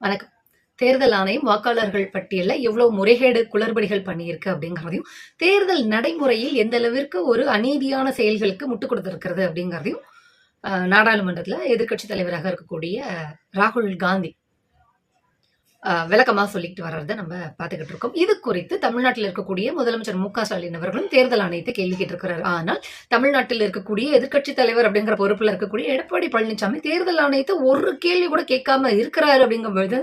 வணக்கம். தேர்தல் ஆணையம் வாக்காளர்கள் பட்டியலில் எவ்வளவு முறைகேடு குளறுபடிகள் பண்ணியிருக்கு அப்படிங்கிறதையும் தேர்தல் நடைமுறையில் எந்த அளவிற்கு ஒரு அநீதியான செயல்களுக்கு முட்டுக் கொடுத்திருக்கிறது அப்படிங்கிறதையும் நாடாளுமன்றத்தில் எதிர்க்கட்சி தலைவராக இருக்கக்கூடிய ராகுல் காந்தி விளக்கமாக சொல்லிக்கிட்டு வர்றதை நம்ம பார்த்துக்கிட்டு இருக்கோம். இது குறித்து தமிழ்நாட்டில் இருக்கக்கூடிய முதலமைச்சர் மு க ஸ்டாலின் அவர்களும் தேர்தல் ஆணையத்தை கேள்வி கேட்டிருக்கிறார். ஆனால் தமிழ்நாட்டில் இருக்கக்கூடிய எதிர்க்கட்சி தலைவர் அப்படிங்கிற பொறுப்பில் இருக்கக்கூடிய எடப்பாடி பழனிசாமி தேர்தல் ஆணையத்தை ஒரு கேள்வி கூட கேட்காம இருக்கிறாரு அப்படிங்கும்பொழுது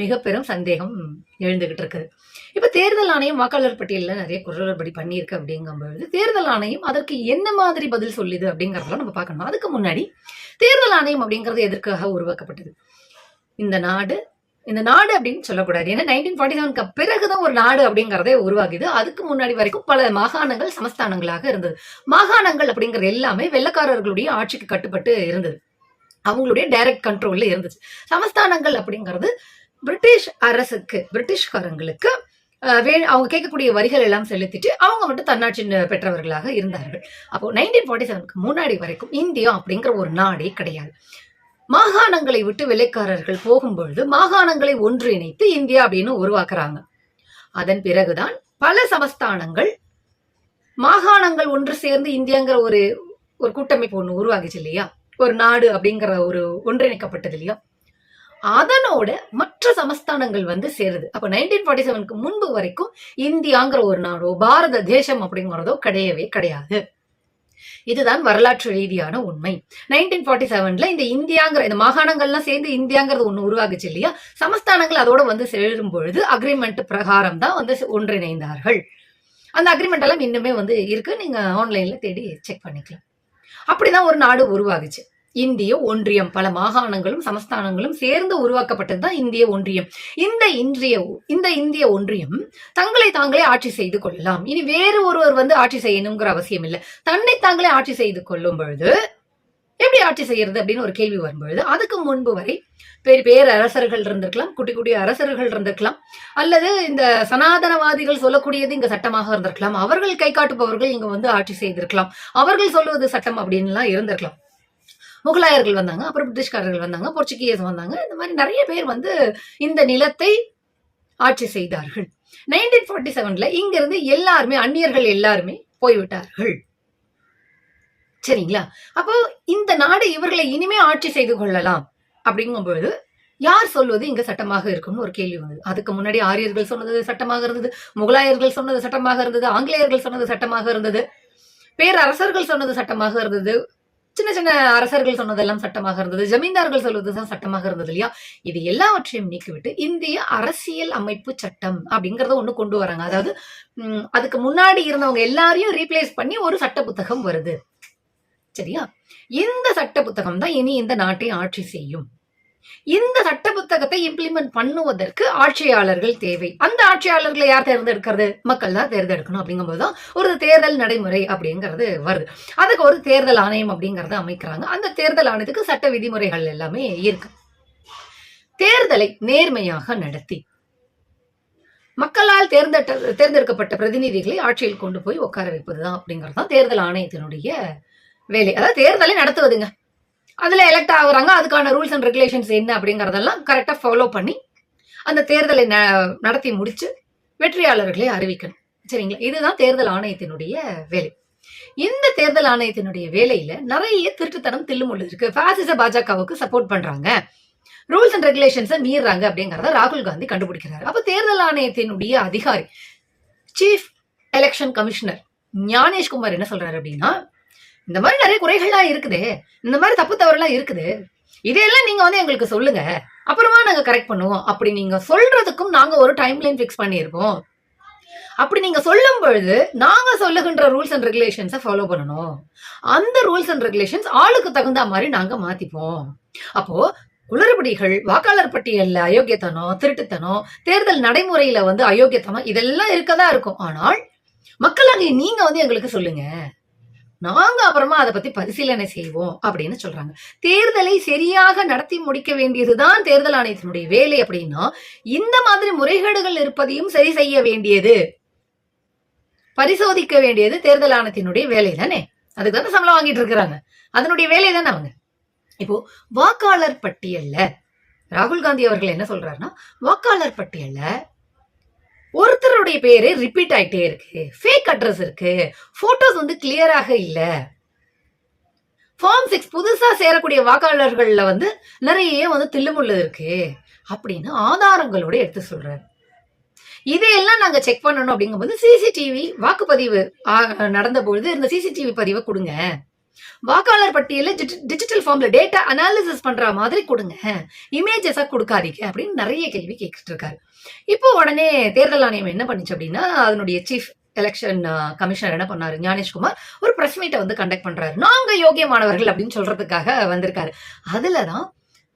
மிக பெரும் சந்தேகம் எழுந்துகிட்டு இருக்குது. இப்போ தேர்தல் ஆணையம் வாக்காளர் பட்டியலில் நிறைய குரல்படி பண்ணியிருக்கு அப்படிங்கும்பொழுது தேர்தல் ஆணையம் அதற்கு என்ன மாதிரி பதில் சொல்லுது அப்படிங்கிறதெல்லாம் நம்ம பார்க்கணும். அதுக்கு முன்னாடி தேர்தல் ஆணையம் அப்படிங்கிறது எதற்காக உருவாக்கப்பட்டது? இந்த நாடு இந்த நாடு அப்படின்னு சொல்லக்கூடாது. ஏன்னா நைன்டீன் ஃபார்ட்டி செவனுக்கு பிறகுதான் ஒரு நாடு அப்படிங்கறதே உருவாகுது. அதுக்கு முன்னாடி வரைக்கும் பல மாகாணங்கள் சமஸ்தானங்களாக இருந்தது. மாகாணங்கள் அப்படிங்கிறது எல்லாமே வெள்ளக்காரர்களுடைய ஆட்சிக்கு கட்டுப்பட்டு இருந்தது. அவங்களுடைய டைரக்ட் கண்ட்ரோல்ல இருந்துச்சு. சமஸ்தானங்கள் அப்படிங்கிறது பிரிட்டிஷ் அரசுக்கு பிரிட்டிஷ்காரங்களுக்கு வே அவங்க கேட்கக்கூடிய வரிகள் எல்லாம் செலுத்திட்டு அவங்க மட்டும் தன்னாட்சி பெற்றவர்களாக இருந்தார்கள். அப்போ நைன்டீன் ஃபார்ட்டி செவனுக்கு முன்னாடி வரைக்கும் இந்தியா அப்படிங்கிற ஒரு நாடே கிடையாது. மாகாணங்களை விட்டு வெள்ளைக்காரர்கள் போகும்பொழுது மாகாணங்களை ஒன்றிணைத்து இந்தியா அப்படின்னு உருவாக்குறாங்க. அதன் பிறகுதான் பல சமஸ்தானங்கள் மாகாணங்கள் ஒன்று சேர்ந்து இந்தியாங்கிற ஒரு ஒரு கூட்டமைப்பு ஒன்று உருவாகுச்சு இல்லையா? ஒரு நாடு அப்படிங்கிற ஒரு ஒன்றிணைக்கப்பட்டது இல்லையா? அதனோட மற்ற சமஸ்தானங்கள் வந்து சேருது. அப்ப நைன்டீன் ஃபார்ட்டி செவனுக்கு முன்பு வரைக்கும் இந்தியாங்கிற ஒரு நாடோ பாரத தேசம் அப்படிங்கிறதோ கிடையவே கிடையாது. இதுதான் வரலாற்று ரீதியான உண்மை. நைன்டீன் ஃபார்ட்டி செவன்ல இந்த இந்தியாங்கிற இந்த மாகாணங்கள்லாம் சேர்ந்து இந்தியாங்கிறது ஒண்ணு உருவாகுச்சு இல்லையா? சமஸ்தானங்கள் அதோட வந்து சேரும் பொழுது அக்ரிமெண்ட் பிரகாரம் தான் வந்து ஒன்றிணைந்தார்கள். அந்த அக்ரிமெண்ட் எல்லாம் இன்னுமே வந்து இருக்கு. நீங்க ஆன்லைன்ல தேடி செக் பண்ணிக்கலாம். அப்படிதான் ஒரு நாடு உருவாகுச்சு. இந்திய ஒன்றியம். பல மாகாணங்களும் சமஸ்தானங்களும் சேர்ந்து உருவாக்கப்பட்டது தான் இந்திய ஒன்றியம். இந்த இன்றைய இந்த இந்திய ஒன்றியம் தங்களை தாங்களே ஆட்சி செய்து கொள்ளலாம். இனி வேறு ஒருவர் வந்து ஆட்சி செய்யணுங்கிற அவசியம் இல்லை. தன்னை தாங்களே ஆட்சி செய்து கொள்ளும் பொழுது எப்படி ஆட்சி செய்யறது அப்படின்னு ஒரு கேள்வி வரும்பொழுது அதுக்கு முன்பு வரை பேர் பேர் அரசர்கள் இருந்திருக்கலாம் குட்டி குட்டி அரசர்கள் இருந்திருக்கலாம் அல்லது இந்த சனாதனவாதிகள் சொல்லக்கூடியது இங்க சட்டமாக இருந்திருக்கலாம். அவர்கள் கை காட்டுபவர்கள் இங்க வந்து ஆட்சி செய்திருக்கலாம். அவர்கள் சொல்லுவது சட்டம் அப்படின்லாம் இருந்திருக்கலாம். முகலாயர்கள் வந்தாங்க அப்புறம் பிரிட்டிஷ்காரர்கள் வந்தாங்க போர்ச்சுகீஸ் வந்தாங்க. இந்த மாதிரி நிறைய பேர் வந்து இந்த நிலத்தை ஆட்சி செய்தார்கள். நைன்டீன் ஃபார்ட்டி செவன்ல இங்கிருந்து எல்லாருமே அந்நியர்கள் எல்லாருமே போய்விட்டார்கள். சரிங்களா? அப்போ இந்த நாடு இவர்களை இனிமே ஆட்சி செய்து கொள்ளலாம் அப்படிங்கும்பொழுது யார் சொல்வது இங்க சட்டமாக இருக்கும்னு ஒரு கேள்வி வந்தது. அதுக்கு முன்னாடி ஆரியர்கள் சொன்னது சட்டமாக இருந்தது முகலாயர்கள் சொன்னது சட்டமாக இருந்தது ஆங்கிலேயர்கள் சொன்னது சட்டமாக இருந்தது பேரரசர்கள் சொன்னது சட்டமாக இருந்தது சின்ன சின்ன அரசர்கள் சொன்னதெல்லாம் சட்டமாக இருந்தது ஜமீன்தார்கள் சொல்வதுதான் சட்டமாக இருந்தது இல்லையா? இது எல்லாவற்றையும் நீக்கிவிட்டு இந்திய அரசியல் அமைப்பு சட்டம் அப்படிங்கறத ஒண்ணு கொண்டு வராங்க. அதாவது அதுக்கு முன்னாடி இருந்தவங்க எல்லாரையும் ரீப்ளேஸ் பண்ணி ஒரு சட்ட புத்தகம் வருது. சரியா? இந்த சட்ட புத்தகம் தான் இனி இந்த நாட்டை ஆட்சி செய்யும். இந்த சட்ட புத்தகத்தை இம்ப்ளிமெண்ட் பண்ணுவதற்கு ஆட்சியாளர்கள் தேவை. அந்த ஆட்சியாளர்களை யார் தேர்ந்தெடுக்கிறது? மக்கள் தான் தேர்ந்தெடுக்கணும் அப்படிங்கும் தான் ஒரு தேர்தல் நடைமுறை அப்படிங்கிறது வருது. அதுக்கு ஒரு தேர்தல் ஆணையம் அப்படிங்கறத அமைக்கிறாங்க. அந்த தேர்தல் ஆணையத்துக்கு சட்ட விதிமுறைகள் எல்லாமே இருக்கு. தேர்தலை நேர்மையாக நடத்தி மக்களால் தேர்ந்தெட்ட தேர்ந்தெடுக்கப்பட்ட பிரதிநிதிகளை ஆட்சியில் கொண்டு போய் உட்கார வைப்பதுதான் அப்படிங்கிறது தான் தேர்தல் ஆணையத்தினுடைய வேலை. அதாவது தேர்தலை நடத்துவதுங்க. அதில் எலெக்ட் ஆகுறாங்க. அதுக்கான ரூல்ஸ் அண்ட் ரெகுலேஷன்ஸ் என்ன அப்படிங்கிறதெல்லாம் கரெக்டாக ஃபாலோ பண்ணி அந்த தேர்தலை ந- நடத்தி முடித்து வெற்றியாளர்களை அறிவிக்கணும். சரிங்களா? இதுதான் தேர்தல் ஆணையத்தினுடைய வேலை. இந்த தேர்தல் ஆணையத்தினுடைய வேலையில நிறைய திருட்டுத்தனம் தில்லுமுள்ளு இருக்கு. பாசிச பாஜகவுக்கு சப்போர்ட் பண்றாங்க. ரூல்ஸ் அண்ட் ரெகுலேஷன்ஸை மீறாங்க அப்படிங்கறத ராகுல் காந்தி கண்டுபிடிக்கிறாரு. அப்ப தேர்தல் ஆணையத்தினுடைய அதிகாரி சீஃப் எலெக்ஷன் கமிஷனர் ஞானேஷ்குமார் என்ன சொல்றாரு அப்படின்னா இந்த மாதிரி நிறைய குறைகள்லாம் இருக்குது. இந்த மாதிரி தப்பு தவறுலாம் இருக்குது. இதையெல்லாம் நீங்க வந்து எங்களுக்கு சொல்லுங்க. அப்புறமா நாங்க கரெக்ட் பண்ணுவோம். அப்படி நீங்க சொல்றதுக்கும் நாங்க ஒரு டைம் லைன் ஃபிக்ஸ் பண்ணியிருக்கோம் அப்படி நீங்க சொல்லும் பொழுது நாங்க சொல்லுகின்ற ரூல்ஸ் அண்ட் ரெகுலேஷன்ஸை ஃபாலோ பண்ணணும். அந்த ரூல்ஸ் அண்ட் ரெகுலேஷன்ஸ் ஆளுக்கு தகுந்த மாதிரி நாங்க மாத்திப்போம். அப்போ குளறுபடிகள் வாக்காளர் பட்டியல்ல அயோக்கியத்தனம் திருட்டுத்தனம் தேர்தல் நடைமுறையில வந்து அயோக்கியத்தனம் இதெல்லாம் இருக்கதான் இருக்கும். ஆனால் மக்களாகிய நீங்க வந்து எங்களுக்கு சொல்லுங்க. நாங்க அப்புறமா அதை பத்தி பரிசீலனை செய்வோம் அப்படின்னு சொல்றாங்க. தேர்தலை சரியாக நடத்தி முடிக்க வேண்டியதுதான் தேர்தல் ஆணையத்தினுடைய வேலை அப்படின்னா இந்த மாதிரி முறைகேடுகள் இருப்பதையும் சரி செய்ய வேண்டியது. பரிசோதிக்க வேண்டியது தேர்தல் ஆணையத்தினுடைய வேலை தானே? அதுக்கு தானே சம்பளம் வாங்கிட்டு இருக்கிறாங்க. அதனுடைய வேலை தானே அவங்க? இப்போ வாக்காளர் பட்டியல்ல ராகுல் காந்தி அவர்கள் என்ன சொல்றாருன்னா வாக்காளர் பட்டியல்ல ஒருத்தருடைய பேரு ரிப்பீட் ஆயிட்டே இருக்கு. ஃபேக் அட்ரஸ் இருக்கு. போட்டோஸ் வந்து கிளியராக இல்ல. ஃபார்ம் சிக்ஸ் புதுசா சேரக்கூடிய வாக்காளர்கள்ல வந்து நிறைய வந்து தில்லுமுள்ளு இருக்கு. அப்படின்னு ஆதாரங்களோட எடுத்து சொல்றாரு. இதையெல்லாம் நாங்க செக் பண்ணணும் அப்படிங்கும்போது சிசிடிவி வாக்குப்பதிவு நடந்த பொழுது இந்த சிசிடிவி பதிவை கொடுங்க. வாக்காளர் பட்டியல டிஜிட்டல் ஃபார்ம்ல டேட்டா அனாலிசிஸ் பண்ற மாதிரி கொடுங்க. இமேஜஸா கொடுக்காதீங்க அப்படின்னு நிறைய கேள்வி கேட்டுட்டு இருக்காரு. இப்போ உடனே தேர்தல் ஆணையம் என்ன பண்ணுச்சு அப்படின்னா அதனுடைய சீஃப் எலெக்ஷன் கமிஷனர் என்ன பண்ணாரு? ஞானேஷ்குமார் ஒரு பிரஸ் மீட்டை வந்து கண்டக்ட் பண்றாரு. நாங்க யோகியமானவர்கள் அப்படின்னு சொல்றதுக்காக வந்திருக்காரு. அதுலதான்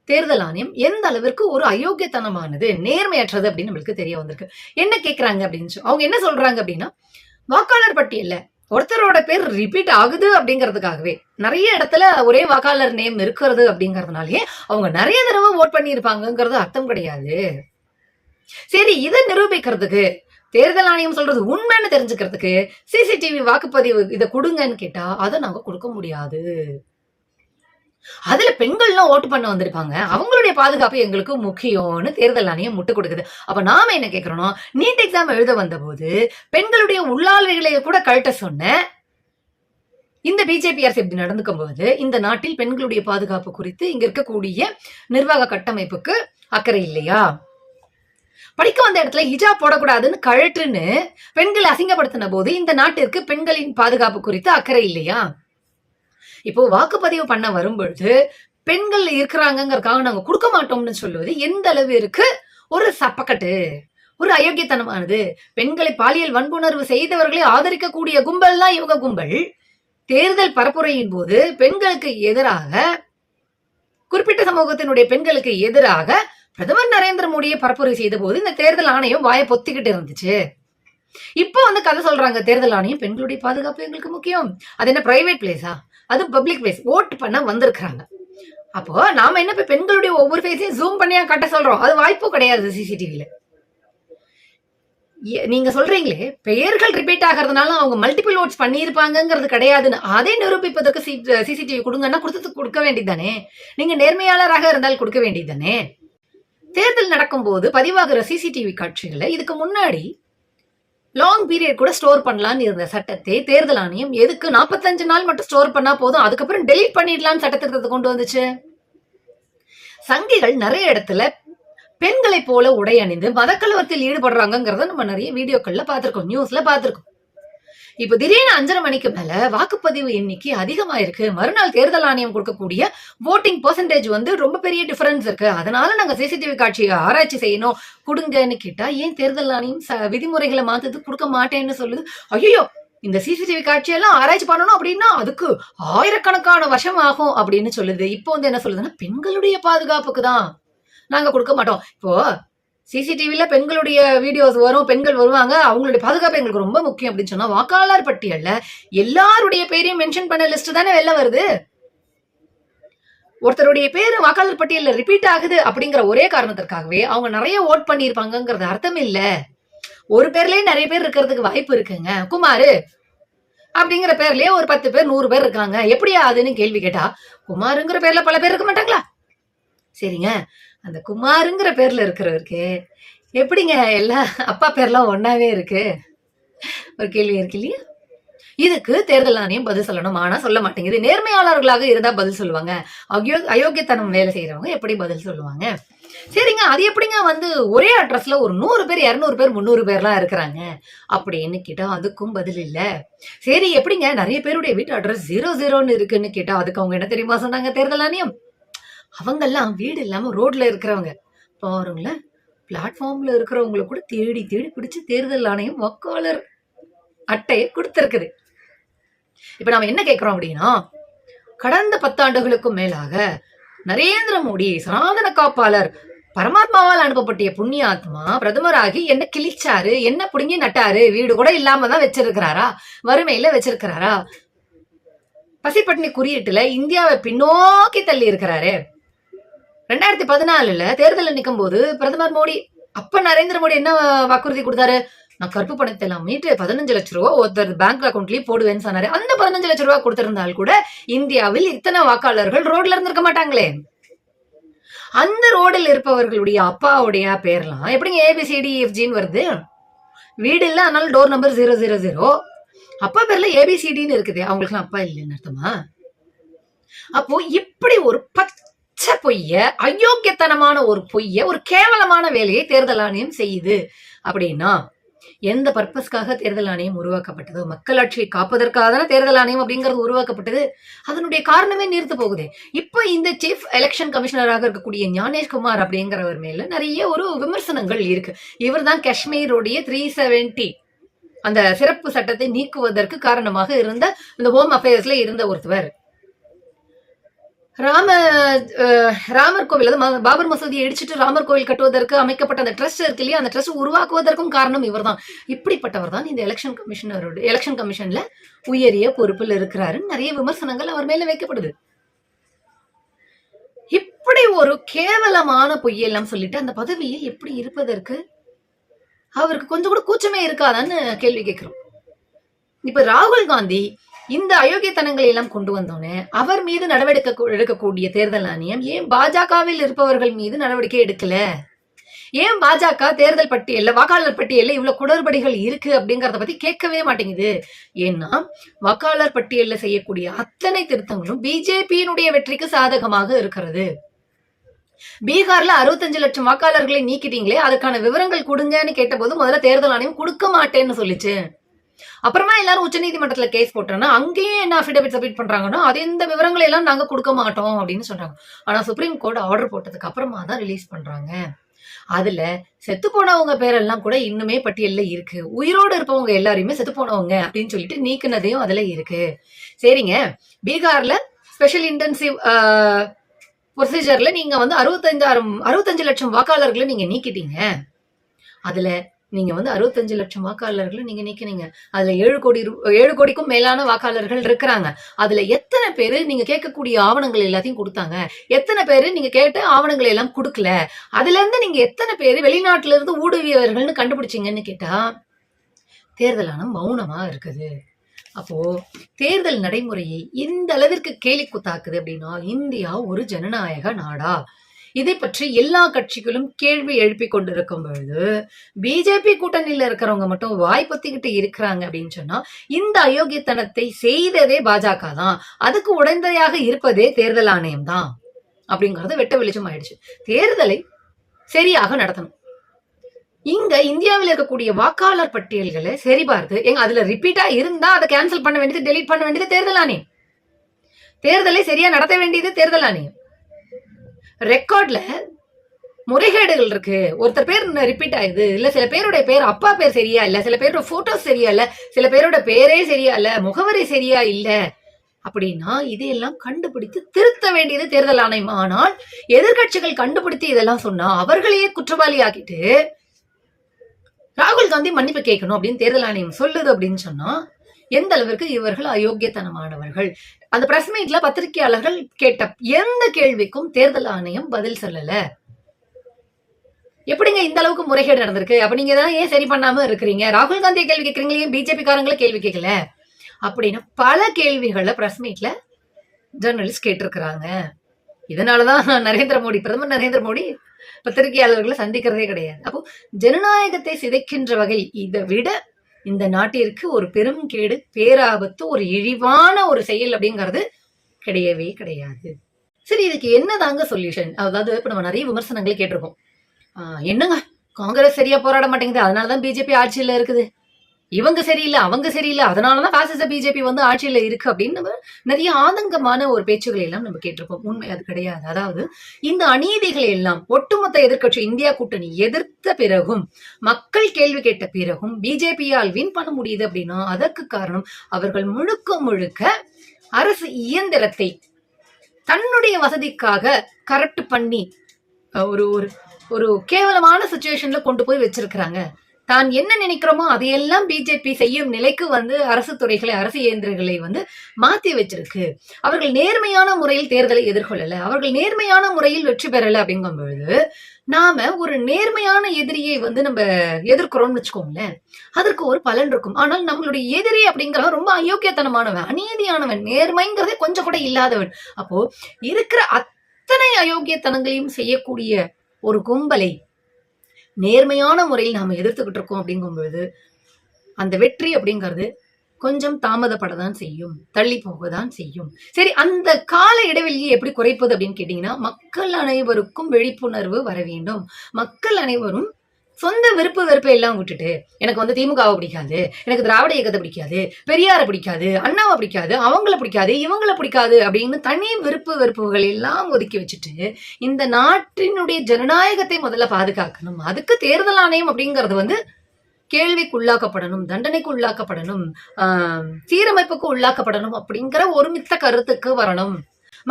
தேர்தல் ஆணையம் எந்த அளவிற்கு ஒரு அயோக்கியத்தனமானது நேர்மையற்றது அப்படின்னு நம்மளுக்கு தெரிய வந்திருக்கு. என்ன கேட்கறாங்க அப்படின்னு அவங்க என்ன சொல்றாங்க அப்படின்னா வாக்காளர் பட்டியல்ல ஒருத்தரோட பேர் ரிப்பீட் ஆகுது அப்படிங்கிறதுக்காகவே நிறைய இடத்துல ஒரே வாக்காளர் நேம் இருக்கிறது அப்படிங்கறதுனாலயே அவங்க நிறைய தடவை ஓட் பண்ணியிருப்பாங்கங்கிறது அர்த்தம் கிடையாது. சரி இதை நிரூபிக்கிறதுக்கு தேர்தல் ஆணையம் சொல்றது உண்மைன்னு தெரிஞ்சுக்கிறதுக்கு சிசிடிவி வாக்குப்பதிவு இதை கொடுங்கன்னு கேட்டா அதை நாங்க கொடுக்க முடியாது. அதுல பெண்கள்லாம் ஓட்டு பண்ண வந்திருப்பாங்க. அவங்களுடைய பாதுகாப்பு எங்களுக்கு முக்கியம்னு தேர்தல் ஆணையம் முட்டு கொடுக்குது. அப்ப நாம என்ன கேக்குறோம் நீட் எக்ஸாம் எழுத வந்தபோது பெண்களுடைய உள்ளாளர்களை கூட கழட்ட சொன்ன இந்த பிஜேபி அரசு இப்படி நடந்துக்கும் போது இந்த நாட்டில் பெண்களுடைய பாதுகாப்பு குறித்து இங்க இருக்கக்கூடிய நிர்வாக கட்டமைப்புக்கு அக்கறை இல்லையா? படிக்க வந்த இடத்துல ஹிஜா போடக்கூடாதுன்னு கழட்டுன்னு பெண்களை அசிங்கப்படுத்தின போது இந்த நாட்டிற்கு பெண்களின் பாதுகாப்பு குறித்து அக்கறை இல்லையா? இப்போ வாக்குப்பதிவு பண்ண வரும்பொழுது பெண்கள் இருக்கிறாங்கிறதுக்காக நாங்க கொடுக்க மாட்டோம்னு சொல்லுவது எந்த அளவிற்கு ஒரு சப்பக்கட்டு. ஒரு அயோக்கியத்தனமானது. பெண்களை பாலியல் வன்புணர்வு செய்தவர்களை ஆதரிக்கக்கூடிய கும்பல் தான் இவங்க கும்பல். தேர்தல் பரப்புரையின் போது பெண்களுக்கு எதிராக குறிப்பிட்ட சமூகத்தினுடைய பெண்களுக்கு எதிராக பிரதமர் நரேந்திர மோடியை பரப்புரை செய்த போது இந்த தேர்தல் ஆணையம் வாயை பொத்திக்கிட்டு இருந்துச்சு. இப்போ வந்து கதை சொல்றாங்க தேர்தல் ஆணையம் பெண்களுடைய பாதுகாப்பு எங்களுக்கு முக்கியம். அது என்ன பிரைவேட் பிளேஸா அது பப்ளிக் பிளேஸ் ஓட் பண்ண வந்திருக்கிறாங்க. அப்போ நாம என்ன இப்ப பெண்களுடைய ஒவ்வொரு ஃபேஸையும் ஜூம் பண்ணியா கட்ட சொல்றோம். அது வாய்ப்பும் கிடையாது சிசிடிவில நீங்க சொல்றீங்களே பெயர்கள் ரிப்பீட் ஆகிறதுனால அவங்க மல்டிபிள் ஓட்ஸ் பண்ணியிருப்பாங்கங்கிறது கிடையாதுன்னு. அதை நிரூபிப்பதற்கு சிசிடிவி கொடுங்கன்னா கொடுத்து கொடுக்க வேண்டியதானே நீங்க நேர்மையாளராக இருந்தால் கொடுக்க வேண்டியதானே தேர்தல் நடக்கும்போது பதிவாகிற சிசிடிவி காட்சிகளை இதுக்கு முன்னாடி லாங் பீரியட் கூட ஸ்டோர் பண்ணலான்னு இருந்த சட்டத்தை தேர்தல் ஆணையம் எதுக்கு 45 நாள் மட்டும் ஸ்டோர் பண்ணா போதும்? அதுக்கப்புறம் டெலீட் பண்ணிடலாம்னு சட்டத்திட்டத்தை கொண்டு வந்துச்சு. சங்கிகள் நிறைய இடத்துல பெண்களை போல உடை அணிந்து மதக்கலவரத்தில் ஈடுபடுறாங்கங்கிறத நம்ம நிறைய வீடியோக்கள்ல பார்த்துருக்கோம். நியூஸ்ல பார்த்துருக்கோம். இப்ப திடீர்னு அஞ்சரை மணிக்கு மேல வாக்குப்பதிவு எண்ணிக்கை அதிகமா இருக்கு. மறுநாள் தேர்தல் ஆணையம் கொடுக்கக்கூடிய ஓட்டிங் பெர்சன்டேஜ் வந்து ரொம்ப பெரிய டிஃபரன்ஸ் இருக்கு. அதனால நாங்க சிசிடிவி காட்சியை ஆராய்ச்சி செய்யணும். கொடுங்கன்னு கேட்டா ஏன் தேர்தல் ஆணையம் ச- விதிமுறைகளை மாத்தது? கொடுக்க மாட்டேன்னு சொல்லுது? ஐயோ இந்த சிசிடிவி காட்சியெல்லாம் ஆராய்ச்சி பண்ணணும் அப்படின்னா அதுக்கு ஆயிரக்கணக்கான வருஷம் ஆகும் அப்படின்னு சொல்லுது. இப்போ வந்து என்ன சொல்லுதுன்னா பெண்களுடைய பாதுகாப்புக்கு தான் நாங்க கொடுக்க மாட்டோம். இப்போ சிசிடிவியில் பெண்களுடைய வீடியோஸ் வரும் பெண்கள் வருவாங்க. அவங்களுடைய பாதுகாப்பு எங்களுக்கு ரொம்ப முக்கியம் அப்படின்னு சொன்னா வாக்காளர் பட்டியல்ல எல்லாருடைய பேரையும் மென்ஷன் பண்ண லிஸ்ட் தானே வெளில வருது? ஒருத்தருடைய பேர் வாக்காளர் பட்டியல்ல ரிப்பீட் ஆகுது அப்படிங்கிற ஒரே காரணத்திற்காகவே அவங்க நிறைய ஓட் பண்ணியிருப்பாங்கங்கிறது அர்த்தம் இல்ல. ஒரு பேர்லயே நிறைய பேர் இருக்கிறதுக்கு வாய்ப்பு இருக்குங்க. குமாரு அப்படிங்கிற பேர்லயே ஒரு பத்து பேர் நூறு பேர் இருக்காங்க. எப்படியா அதுன்னு கேள்வி கேட்டா குமாருங்கிற பேர்ல பல பேர் இருக்க மாட்டாங்களா? சரிங்க. அந்த குமாருங்கிற பேர்ல இருக்கிறவருக்கு. எப்படிங்க எல்லா அப்பா பேர்லாம் ஒன்னாவே இருக்கு? ஒரு கேள்வி இருக்கு இல்லையா? இதுக்கு தேர்தல் ஆணையம் பதில் சொல்லணும். ஆனா சொல்ல மாட்டேங்குது. நேர்மையாளர்களாக இருந்தா பதில் சொல்லுவாங்க. அயோ அயோக்கியத்தனம் வேலை செய்யறவங்க எப்படி பதில் சொல்லுவாங்க. சரிங்க. அது எப்படிங்க வந்து ஒரே அட்ரஸ்ல ஒரு நூறு பேர் இரநூறு பேர் முந்நூறு பேர்லாம் இருக்கிறாங்க? அப்படின்னு கேட்டா அதுக்கும் பதில் இல்ல. சரி எப்படிங்க? நிறைய பேருடைய வீட்டு அட்ரஸ் ஜீரோ ஜீரோன்னு இருக்குன்னு கேட்டா அதுக்கு அவங்க என்ன தெரியுமா சொன்னாங்க? தேர்தல் ஆணையம். அவங்கெல்லாம் வீடு இல்லாம ரோட்ல இருக்கிறவங்க. பாருங்களேன் பிளாட்ஃபார்ம்ல இருக்கிறவங்கள கூட தேடி தேடி பிடிச்சு தேர்தல் ஆணையம் வாக்காளர் அட்டையை கொடுத்துருக்குது. இப்ப நாம என்ன கேட்கிறோம் அப்படின்னா கடந்த பத்தாண்டுகளுக்கும் மேலாக நரேந்திர மோடி சனாதன காப்பாளர் பரமாத்மாவால் அனுப்பப்பட்ட புண்ணிய ஆத்மா பிரதமராகி என்ன கிழிச்சாரு என்ன புடுங்கி நட்டாரு வீடு கூட இல்லாம தான் வச்சிருக்கிறாரா வறுமையில வச்சிருக்கிறாரா? பசிப்பட்டினி குறியீட்டுல இந்தியாவை பின்னோக்கி தள்ளி இருக்கிறாரு. ரெண்டாயிரத்தி பதினாலுல தேர்தலில் நிற்கும் போது பிரதமர் மோடி அப்ப நரேந்திர மோடி என்ன வாக்குறுதி கொடுத்தாரு? நான் கருப்பு பணத்தை எல்லாம் மீட்டு பதினஞ்சு லட்ச ரூபா ஒருத்தர் பேங்க் அக்கௌண்ட்லயே போடுவேன்னு சொன்னாரு. அந்த பதினஞ்சு லட்ச ரூபா கொடுத்திருந்தால் கூட இந்தியாவில் இத்தனை வாக்காளர்கள் ரோட்ல இருந்திருக்க மாட்டாங்களே. அந்த ரோடில் இருப்பவர்களுடைய அப்பாவுடைய பேர்லாம் எப்படிங்க ஏபிசிடிஎஃப்ஜின்னு வருது? வீடு இல்லை அதனால door number zero zero zero அப்பா பேர்ல ஏபிசிடின்னு இருக்குது. அவங்களுக்குலாம் அப்பா இல்லைன்னு அர்த்தமா? அப்போ இப்படி ஒரு பத்து பச்சை பொய்ய அயோக்கியத்தனமான ஒரு பொய்ய ஒரு கேவலமான வேலையை தேர்தல் ஆணையம் செய்யுது. அப்படின்னா எந்த பர்பஸ்க்காக தேர்தல் ஆணையம் உருவாக்கப்பட்டது மக்களாட்சியை காப்பதற்காக தானே தேர்தல் ஆணையம் அப்படிங்கிறது உருவாக்கப்பட்டது. அதனுடைய காரணமே நீர்த்து போகுது. இப்போ இந்த சீஃப் எலெக்ஷன் கமிஷனராக இருக்கக்கூடிய ஞானேஷ்குமார் அப்படிங்கிறவர் மேல நிறைய ஒரு விமர்சனங்கள் இருக்கு. இவர் தான் காஷ்மீருடைய த்ரீ செவன்டி அந்த சிறப்பு சட்டத்தை நீக்குவதற்கு காரணமாக இருந்த இந்த ஹோம் அஃபேர்ஸ்ல இருந்த ஒருத்தவர். ராம ராமர் கோவில் அதாவது பாபர் மசூதியை இடிச்சிட்டு ராமர் கோவில் கட்டுவதற்கு அமைக்கப்பட்ட அந்த ட்ரஸ்ட் இருக்கு இல்லையா? அந்த ட்ரஸ்ட் உருவாக்குவதற்கும் காரணம் இவர் தான் இப்படிப்பட்டவர் தான் இந்த எலெக்ஷன் கமிஷனரோட எலெக்ஷன் கமிஷன்ல உயரிய பொறுப்பில் இருக்கிறாருன்னு நிறைய விமர்சனங்கள் அவர் மேல வைக்கப்படுது. இப்படி ஒரு கேவலமான பொய்யெல்லாம் சொல்லிட்டு அந்த பதவியில் எப்படி இருப்பதற்கு அவருக்கு கொஞ்சம் கூட கூச்சமே இருக்காதான்னு கேள்வி கேட்கிறோம். இப்ப ராகுல் காந்தி இந்த அயோக்கியத்தனங்களை எல்லாம் கொண்டு வந்தோன்னே அவர் மீது நடவடிக்கை எடுக்கக்கூடிய தேர்தல் ஆணையம் ஏன் பாஜகவில் இருப்பவர்கள் மீது நடவடிக்கை எடுக்கல? ஏன் பாஜக தேர்தல் பட்டியல்ல வாக்காளர் பட்டியல்ல இவ்வளவு குடற்படிகள் இருக்கு அப்படிங்கறத பத்தி கேட்கவே மாட்டேங்குது. ஏன்னா வாக்காளர் பட்டியல்ல செய்யக்கூடிய அத்தனை திருத்தங்களும் பிஜேபியினுடைய வெற்றிக்கு சாதகமாக இருக்கிறது. பீகார்ல அறுபத்தஞ்சு லட்சம் வாக்காளர்களை நீக்கிட்டீங்களே அதுக்கான விவரங்கள் கொடுங்கன்னு கேட்டபோது முதல்ல தேர்தல் ஆணையம் கொடுக்க மாட்டேன்னு சொல்லிச்சு. அப்புறமா எல்லாரும் உச்சநீதிமன்றத்தில் கேஸ் போட்டோம்னா அங்கேயே என்ன அஃபிடவிட் சப்மிட் பண்றாங்கன்னா அது இந்த விவரங்களை எல்லாம் நாங்க கொடுக்க மாட்டோம் அப்படின்னு சொல்றாங்க. ஆனா சுப்ரீம் கோர்ட் ஆர்டர் போட்டதுக்கு அப்புறமா தான் ரிலீஸ் பண்றாங்க. அதுல செத்து போனவங்க பேரெல்லாம் கூட இன்னுமே பட்டியல்ல இருக்கு. உயிரோடு இருப்பவங்க எல்லாரையுமே செத்து போனவங்க அப்படின்னு சொல்லிட்டு நீக்குனதையும் அதுல இருக்கு. சரிங்க. பீகார்ல ஸ்பெஷல் இன்டென்சிவ் ப்ரொசீஜர்ல நீங்க வந்து அறுபத்தஞ்சாயிரம் அறுபத்தஞ்சு லட்சம் வாக்காளர்களை நீங்க நீக்கிட்டீங்க. அதுல நீங்க வந்து அறுபத்தஞ்சு லட்சம் வாக்காளர்களை நீங்க நீக்கினீங்க. அதுல ஏழு கோடி ஏழு கோடிக்கும் மேலான வாக்காளர்கள் இருக்கிறாங்க. அதுல எத்தனை பேரு நீங்க கேட்கக்கூடிய ஆவணங்கள் எல்லாத்தையும் கொடுத்தாங்க? எத்தனை பேரு நீங்க கேட்ட ஆவணங்களை எல்லாம் கொடுக்கல? அதுல இருந்து நீங்க எத்தனை பேரு வெளிநாட்டுல இருந்து ஊடுருவியவர்கள்னு கண்டுபிடிச்சீங்கன்னு கேட்டா தேர்தலான மௌனமா இருக்குது. அப்போ தேர்தல் நடைமுறையை இந்த அளவிற்கு கேலி குத்தாக்குது அப்படின்னா இந்தியா ஒரு ஜனநாயக நாடா? இதை பற்றி எல்லா கட்சிகளும் கேள்வி எழுப்பி கொண்டிருக்கும் பொழுது பிஜேபி கூட்டணியில இருக்கிறவங்க மட்டும் வாய் பொத்திக்கிட்டு இருக்கிறாங்க அப்படின்னு சொன்னா இந்த அயோக்கியத்தனத்தை செய்ததே பாஜக தான். அதுக்கு உடந்தையாக இருப்பதே தேர்தல் ஆணையம் தான். அப்படிங்கறது வெட்ட வெளிச்சம் ஆயிடுச்சு. தேர்தலை சரியாக நடத்தணும். இங்க இந்தியாவில் இருக்கக்கூடிய வாக்காளர் பட்டியல்களை சரிபார்த்து எங்க அதுல ரிப்பீட்டா இருந்தா அதை கேன்சல் பண்ண வேண்டியது டெலீட் பண்ண வேண்டியது தேர்தல் ஆணையம். தேர்தலை சரியா நடத்த வேண்டியது தேர்தல் ஆணையம். ரெக்கார்ட்ல முறைகேடுகள் இருக்கு. ஒருத்தர் பேர் ரிப்பீட் ஆகுது இல்ல சில பேருடைய பேர் அப்பா பேர் சரியா இல்ல. சில பேரோட போட்டோஸ் சரியா இல்ல. சில பேரோட பேரே சரியா இல்ல. முகவரி சரியா இல்ல. அப்படின்னா இதையெல்லாம் கண்டுபிடித்து திருத்த வேண்டியது தேர்தல் ஆணையம். ஆனால் எதிர்க்கட்சிகள் கண்டுபிடித்து இதெல்லாம் சொன்னா அவர்களையே குற்றவாளி ஆக்கிட்டு ராகுல் காந்தி மன்னிப்பு கேட்கணும் அப்படின்னு தேர்தல் ஆணையம் சொல்லுது அப்படின்னு சொன்னா எந்த அளவிற்கு இவர்கள் அயோக்கியத்தனமானவர்கள்? அந்த பிரஸ் மீட்ல பத்திரிகையாளர்கள் கேட்ட எந்த கேள்விக்கும் தேர்தல் ஆணையம் பதில் சொல்லல. எப்படிங்க இந்த அளவுக்கு முறைகேடு நடந்திருக்கு? அப்ப நீங்க தான் ஏன் சரி பண்ணாம இருக்கிறீங்க? ராகுல் காந்தியை கேள்வி கேட்கறீங்களே ஏன் பிஜேபி காரங்களை கேள்வி கேட்கல? அப்படின்னு பல கேள்விகளை பிரஸ் மீட்ல ஜேர்னலிஸ்ட் கேட்டிருக்கிறாங்க. இதனாலதான் நரேந்திர மோடி பிரதமர் நரேந்திர மோடி பத்திரிகையாளர்களை சந்திக்கிறதே கிடையாது. அப்போ ஜனநாயகத்தை சிதைக்கின்ற வகையில் இதை விட இந்த நாட்டிற்கு ஒரு பெரும் கேடு பேராபத்து ஒரு இழிவான ஒரு செயல் அப்படிங்கிறது கிடையவே கிடையாது. சரி இதுக்கு என்னதாங்க சொல்யூஷன் அதாவது இப்ப நம்ம நிறைய விமர்சனங்களை கேட்டிருக்கோம். என்னங்க? காங்கிரஸ் சரியா போராட மாட்டேங்குது. அதனாலதான் பிஜேபி ஆட்சியில இருக்குது. இவங்க சரியில்லை அவங்க சரியில்லை அதனாலதான் பாசிச பிஜேபி வந்து ஆட்சியில இருக்கு அப்படின்னு நிறைய ஆதங்கமான ஒரு பேச்சுகளை எல்லாம் நம்ம கேட்டிருப்போம். உண்மை அது கிடையாது. அதாவது இந்த அநீதிகளை எல்லாம் ஒட்டுமொத்த எதிர்க்கட்சி இந்தியா கூட்டணி எதிர்த்த பிறகும் மக்கள் கேள்வி கேட்ட பிறகும் பிஜேபியால் வின் பண்ண முடியுது அப்படின்னா அதற்கு காரணம் அவர்கள் முழுக்க முழுக்க அரசு இயந்திரத்தை தன்னுடைய வசதிக்காக கரெக்ட் பண்ணி ஒரு ஒரு ஒரு கேவலமான சுச்சுவேஷன்ல கொண்டு போய் வச்சிருக்கிறாங்க. தான் என்ன நினைக்கிறோமோ அதையெல்லாம் பிஜேபி செய்யும் நிலைக்கு வந்து அரசு துறைகளை அரசு இயந்திரங்களை வந்து மாத்தி வச்சிருக்கு. அவர்கள் நேர்மையான முறையில் தேர்தலை எதிர்கொள்ளல. அவர்கள் நேர்மையான முறையில் வெற்றி பெறல அப்படிங்கும் பொழுது நாம ஒரு நேர்மையான எதிரியை வந்து நம்ம எதிர்க்கிறோம்னு வச்சுக்கோங்களேன். அதற்கு ஒரு பலன் இருக்கும். ஆனால் நம்மளுடைய எதிரி அப்படிங்கிறவன் ரொம்ப அயோக்கியத்தனமானவன் அநீதியானவன் நேர்மைங்கிறதே கொஞ்சம் கூட இல்லாதவன். அப்போ இருக்கிற அத்தனை அயோக்கியத்தனங்களையும் செய்யக்கூடிய ஒரு கும்பலை நேர்மையான முறையில் நாம் எதிர்த்துக்கிட்டு இருக்கோம் அப்படிங்கும்பொழுது அந்த வெற்றி அப்படிங்கிறது கொஞ்சம் தாமதப்படதான் செய்யும் தள்ளி போகதான் செய்யும். சரி அந்த கால இடைவெளியை எப்படி குறைப்பது அப்படின்னு கேட்டீங்கன்னா மக்கள் அனைவருக்கும் விழிப்புணர்வு வர வேண்டும். மக்கள் அனைவரும் சொந்த விருப்பு வெறுப்பை எல்லாம் விட்டுட்டு எனக்கு வந்து திமுகவை பிடிக்காது எனக்கு திராவிட இயக்கத்தை பிடிக்காது பெரியாரை பிடிக்காது அண்ணாவை பிடிக்காது அவங்கள பிடிக்காது இவங்கள பிடிக்காது அப்படின்னு தனி விருப்பு வெறுப்புகள் எல்லாம் ஒதுக்கி வச்சுட்டு இந்த நாட்டினுடைய ஜனநாயகத்தை முதல்ல பாதுகாக்கணும். அதுக்கு தேர்தல் ஆணையம் அப்படிங்கிறது வந்து கேள்விக்கு உள்ளாக்கப்படணும் தண்டனைக்கு உள்ளாக்கப்படணும் சீரமைப்புக்கு உள்ளாக்கப்படணும் அப்படிங்கிற ஒருமித்த கருத்துக்கு வரணும்.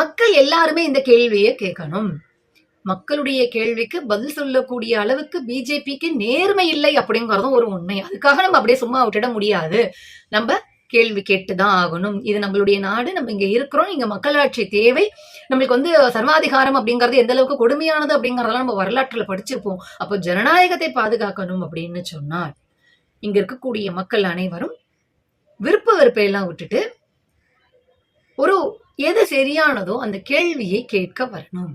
மக்கள் எல்லாருமே இந்த கேள்வியை கேட்கணும். மக்களுடைய கேள்விக்கு பதில் சொல்லக்கூடிய அளவுக்கு பிஜேபிக்கு நேர்மை இல்லை அப்படிங்கறதும் ஒரு உண்மை. அதுக்காக நம்ம அப்படியே சும்மா விட்டுட முடியாது. நம்ம கேள்வி கேட்டுதான் ஆகணும். இது நம்மளுடைய நாடு நம்ம இங்க இருக்கிறோம். இங்க மக்களாட்சி தேவை. நம்மளுக்கு வந்து சர்வாதிகாரம் அப்படிங்கிறது எந்த அளவுக்கு கொடுமையானது அப்படிங்கறதெல்லாம் நம்ம வரலாற்றுல படிச்சிருப்போம். அப்போ ஜனநாயகத்தை பாதுகாக்கணும் அப்படின்னு சொன்னால் இங்க இருக்கக்கூடிய மக்கள் அனைவரும் விருப்ப வெறுப்பை எல்லாம் விட்டுட்டு ஒரு எது சரியானதோ அந்த கேள்வியை கேட்க வரணும்.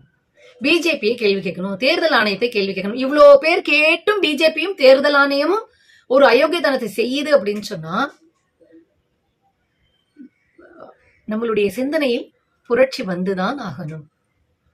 பிஜேபியை கேள்வி கேட்கணும் தேர்தல் ஆணையத்தை கேள்வி கேட்கணும். இவ்வளோ பேர் கேட்டும் பிஜேபியும் தேர்தல் ஆணையமும் ஒரு அயோக்கியதனத்தை செய்யுது அப்படின்னு சொன்னா நம்மளுடைய சிந்தனையில் புரட்சி வந்துதான் ஆகணும்.